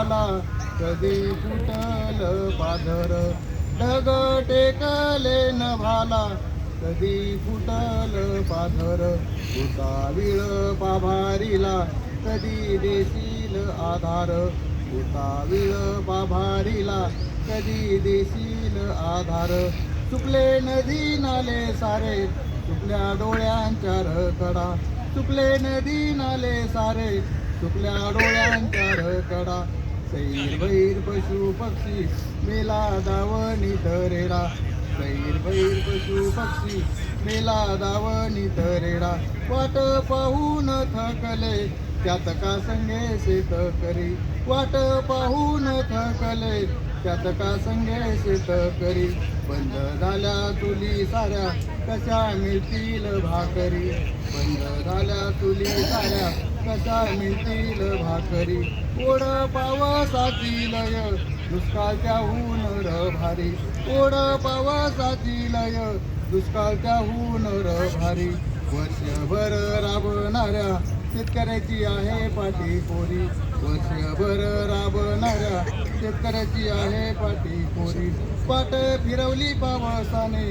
झाला कधी फुटल पाधर ढग टेकले न भाला कधी फुटल पाधर उतावीळ पाभारीला कधी देशील आधार. उतावीळ पाभारीला कधी देशील आधार. चुकले नदी नाले सारे चुकल्या डोळ्यांच्या रकडा चुकले नदी नाले सारे चुकल्या डोळ्यांच्या रकडा सैर बैर पशु पक्षी मेला दावणी तरेडा सैर बैर पशु पक्षी मेला दावणी तरेडा वाट पाहून थकले त्यात का संगे शेत करी? वाट पाहून थकले त्यात का संगे शेत करी? बंद झाल्या तुली साऱ्या कशा मिळतील भाकरी? बंद झाल्या तुली साऱ्या कशा मिळतील भाकरी? ओढ पावसाची लय दुष्काळच्या हून र भारी ओढ पावसाची लय दुष्काळच्या हून र भारी वर्षभर राबणाऱ्या शेतकऱ्याची आहे पाठी पोरी वर्षभर राबणाऱ्या शेतकऱ्याची आहे पाठी पोरी पाट फिरवली पावसाने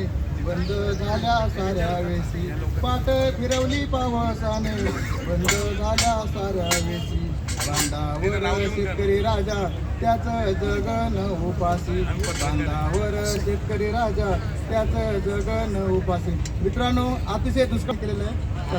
बंद झाल्या साऱ्या वेसी. पाट फिरवली पावसाने बंद झाल्या साऱ्या वेसी. बांधावर शेतकरी राजा त्याचं जगन उपासी बांधावर शेतकरी राजा त्याचं जगन उपासी मित्रांनो अतिशय दुष्काळ केलेलं आहे.